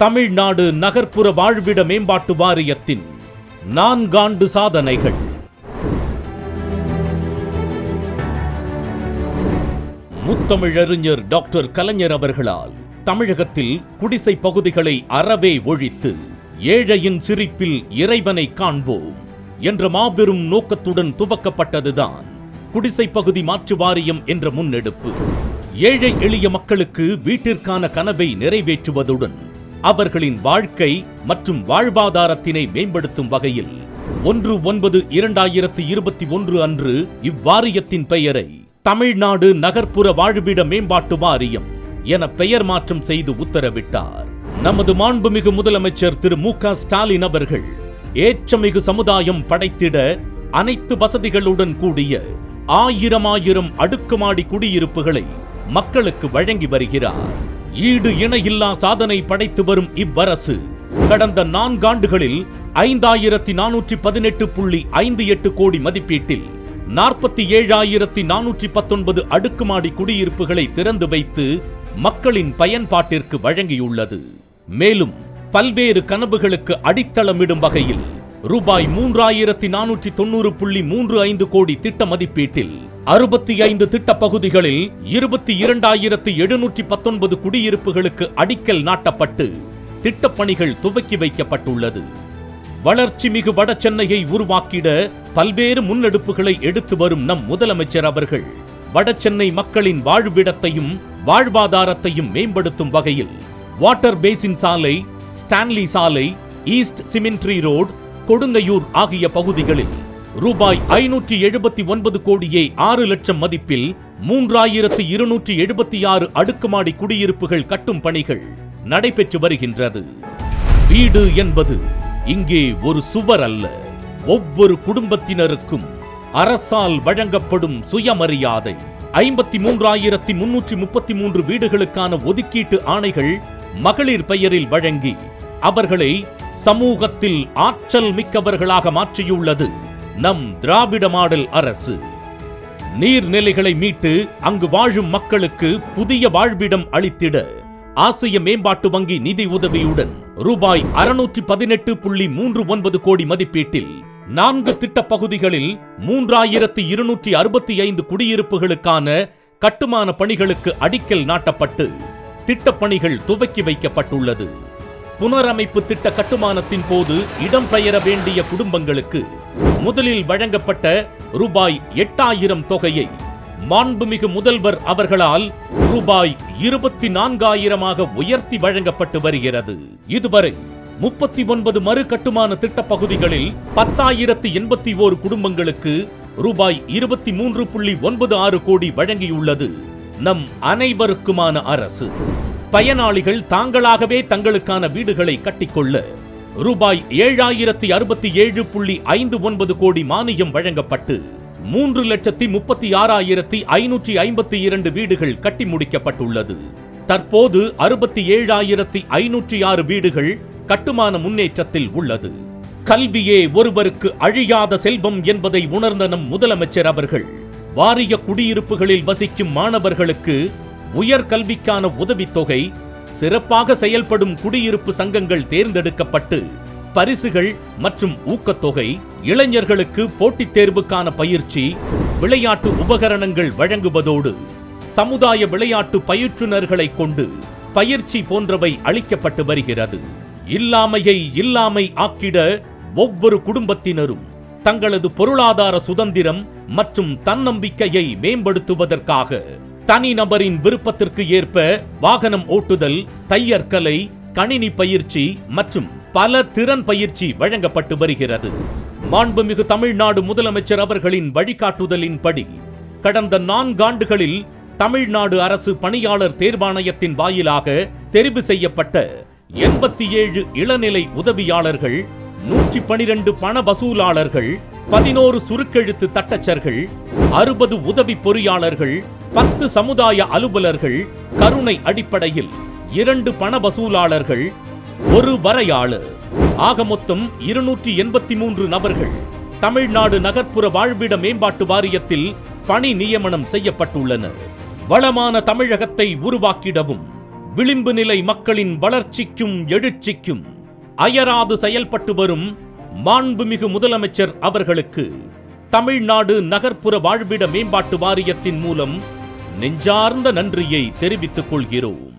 தமிழ்நாடு நகர்ப்புற வாழ்விட மேம்பாட்டு வாரியத்தின் நான்காண்டு சாதனைகள். முத்தமிழறிஞர் டாக்டர் கலைஞர் அவர்களால் தமிழகத்தில் குடிசை பகுதிகளை அறவே ஒழித்து ஏழையின் சிரிப்பில் இறைவனை காண்போம் என்ற மாபெரும் நோக்கத்துடன் துவக்கப்பட்டதுதான் குடிசை பகுதி மாற்று வாரியம் என்ற முன்னெடுப்பு. ஏழை எளிய மக்களுக்கு வீட்டிற்கான கனவை நிறைவேற்றுவதுடன் அவர்களின் வாழ்க்கை மற்றும் வாழ்வாதாரத்தினை மேம்படுத்தும் வகையில் ஒன்று ஒன்பது இரண்டாயிரத்தி இருபத்தி ஒன்று அன்று இவ்வாரியத்தின் பெயரை தமிழ்நாடு நகர்ப்புற வாழ்விட மேம்பாட்டு வாரியம் என பெயர் மாற்றம் செய்து உத்தரவிட்டார். நமது மாண்புமிகு முதலமைச்சர் திரு மு க ஸ்டாலின் அவர்கள் ஏற்றமிகு சமுதாயம் படைத்திட அனைத்து வசதிகளுடன் கூடிய ஆயிரம் ஆயிரம் அடுக்குமாடி குடியிருப்புகளை மக்களுக்கு வழங்கி வருகிறார். ஈடு இணையில்லா சாதனை படைத்து வரும் இவ்வரசு. கடந்த நான்காண்டுகளில் ஐந்தாயிரத்தி நானூற்றி பதினெட்டு புள்ளி ஐந்து எட்டு கோடி மதிப்பீட்டில் நாற்பத்தி ஏழாயிரத்தி நானூற்றி பத்தொன்பது அடுக்குமாடி குடியிருப்புகளை திறந்து வைத்து மக்களின் பயன்பாட்டிற்கு வழங்கியுள்ளது. மேலும் பல்வேறு கனவுகளுக்கு அடித்தளமிடும் வகையில் ரூபாய் மூன்றாயிரத்தி நானூற்றி தொண்ணூறு புள்ளி மூன்று ஐந்து கோடி திட்ட மதிப்பீட்டில் அறுபத்தி ஐந்து திட்ட பகுதிகளில் இருபத்தி இரண்டாயிரத்து எழுநூற்றி பத்தொன்பது குடியிருப்புகளுக்கு அடிக்கல் நாட்டப்பட்டு திட்டப்பணிகள் துவக்கி வைக்கப்பட்டுள்ளது. வளர்ச்சி மிகு வட சென்னையை உருவாக்கிட பல்வேறு முன்னெடுப்புகளை எடுத்து வரும் நம் முதலமைச்சர் அவர்கள் வடசென்னை மக்களின் வாழ்விடத்தையும் வாழ்வாதாரத்தையும் மேம்படுத்தும் வகையில் வாட்டர் பேசின் சாலை ஸ்டான்லி சாலை ஈஸ்ட் சிமெண்ட்ரி ரோடு கொடுங்கையூர் ஆகிய பகுதிகளில் ரூபாய் ஐநூற்றி எழுபத்தி ஒன்பது கோடியே ஆறு லட்சம் மதிப்பில் மூன்றாயிரத்து இருநூற்றி எழுபத்தி ஆறு அடுக்குமாடி குடியிருப்புகள் கட்டும் பணிகள் நடைபெற்று வருகின்றது. வீடு என்பது இங்கே ஒரு சுவர் அல்ல. ஒவ்வொரு குடும்பத்தினருக்கும் அரசால் வழங்கப்படும் சுயமரியாதை. ஐம்பத்தி மூன்றாயிரத்தி முன்னூற்றி முப்பத்தி மூன்று வீடுகளுக்கான ஒதுக்கீட்டு ஆணைகள் மகளிர் பெயரில் வழங்கி அவர்களை சமூகத்தில் ஆற்றல் மிக்கவர்களாக மாற்றியுள்ளது. நம் திராவிட மாடல் அரசு. நீர்நிலைகளை மீட்டு அங்கு வாழும் மக்களுக்கு புதிய வாழ்விடம் அளித்திட ஆசிய மேம்பாட்டு வங்கி நிதி உதவியுடன் ரூபாய் அறுநூற்றி பதினெட்டு புள்ளி மூன்று ஒன்பது கோடி மதிப்பீட்டில் நான்கு திட்ட பகுதிகளில் மூன்றாயிரத்தி இருநூற்றி அறுபத்தி ஐந்து குடியிருப்புகளுக்கான கட்டுமான பணிகளுக்கு அடிக்கல் நாட்டப்பட்டு திட்டப்பணிகள் துவக்கி வைக்கப்பட்டுள்ளது. புனரமைப்பு திட்ட கட்டுமானத்தின் போது இடம்பெயர வேண்டிய குடும்பங்களுக்கு முதலில் வழங்கப்பட்ட ரூபாய் எட்டாயிரம் தொகையை மாண்புமிகு முதல்வர் அவர்களால் ரூபாய் இருபத்தி நான்காயிரமாக உயர்த்தி வழங்கப்பட்டு வருகிறது. இதுவரை முப்பத்தி ஒன்பது மறு கட்டுமான திட்ட பகுதிகளில் பத்தாயிரத்து எண்பத்தி ஓரு குடும்பங்களுக்கு ரூபாய் இருபத்தி மூன்று புள்ளி ஒன்பது ஆறு கோடி வழங்கியுள்ளது. நம் அனைவருக்குமான அரசு. பயனாளிகள் தாங்களாகவே தங்களுக்கான வீடுகளை கட்டிக்கொள்ள ரூபாய் ஏழாயிரத்தி அறுபத்தி ஏழு புள்ளி ஐந்து ஒன்பது கோடி மானியம் வழங்கப்பட்டு மூன்று லட்சத்தி முப்பத்தி ஆறாயிரத்தி ஐநூற்றி ஐம்பத்தி இரண்டு வீடுகள் கட்டி முடிக்கப்பட்டுள்ளது. தற்போது அறுபத்தி ஏழாயிரத்தி ஐநூற்றி ஆறு வீடுகள் கட்டுமான முன்னேற்றத்தில் உள்ளது. கல்வியே ஒருவருக்கு அழியாத செல்வம் என்பதை உணர்ந்த நம் முதலமைச்சர் அவர்கள் வாரிய குடியிருப்புகளில் வசிக்கும் மாணவர்களுக்கு உயர்கல்விக்கான உதவித்தொகை சிறப்பாக செயல்படும் குடியிருப்பு சங்கங்கள் தேர்ந்தெடுக்கப்பட்டு பரிசுகள் மற்றும் ஊக்கத்தொகை இளைஞர்களுக்கு போட்டித் தேர்வுக்கான பயிற்சி விளையாட்டு உபகரணங்கள் வழங்குவதோடு சமுதாய விளையாட்டு பயிற்றுனர்களை கொண்டு பயிற்சி போன்றவை அளிக்கப்பட்டு வருகிறது. இல்லாமையை இல்லாமை ஆக்கிட ஒவ்வொரு குடும்பத்தினரும் தங்களது பொருளாதார சுதந்திரம் மற்றும் தன்னம்பிக்கையை மேம்படுத்துவதற்காக தனிநபரின் விருப்பத்திற்கு ஏற்ப வாகனம் ஓட்டுதல் தையற்கலை கணினி பயிற்சி மற்றும் பல திறன் பயிற்சி வழங்கப்பட்டு வருகிறது. மாண்புமிகு தமிழ்நாடு முதலமைச்சர் அவர்களின் வழிகாட்டுதலின்படி கடந்த நான்காண்டுகளில் தமிழ்நாடு அரசு பணியாளர் தேர்வாணையத்தின் வாயிலாக தெரிவு செய்யப்பட்ட எண்பத்தி ஏழு இளநிலை உதவியாளர்கள் நூற்றி பனிரெண்டு பண வசூலாளர்கள் பதினோரு சுருக்கெழுத்து தட்டச்சர்கள் அறுபது உதவி பொறியாளர்கள் பத்து சமுதாய அலுவலர்கள் கருணை அடிப்படையில் இரண்டு பண வசூலாளர்கள் ஒரு வரையாளர் ஆக மொத்தம் இருநூற்றி எண்பத்தி மூன்று நபர்கள். தமிழ்நாடு நகர்ப்புற வாழ்விட மேம்பாட்டு வாரியத்தில் பணி நியமனம் செய்யப்பட்டுள்ளனர் வளமான தமிழகத்தை உருவாக்கிடவும் விளிம்பு நிலை மக்களின் வளர்ச்சிக்கும் எழுச்சிக்கும் அயராது செயல்பட்டு வரும் மாண்புமிகு முதலமைச்சர் அவர்களுக்கு தமிழ்நாடு நகர்ப்புற வாழ்விட மேம்பாட்டு வாரியத்தின் மூலம் நெஞ்சார்ந்த நன்றியை தெரிவித்துக் கொள்கிறோம்.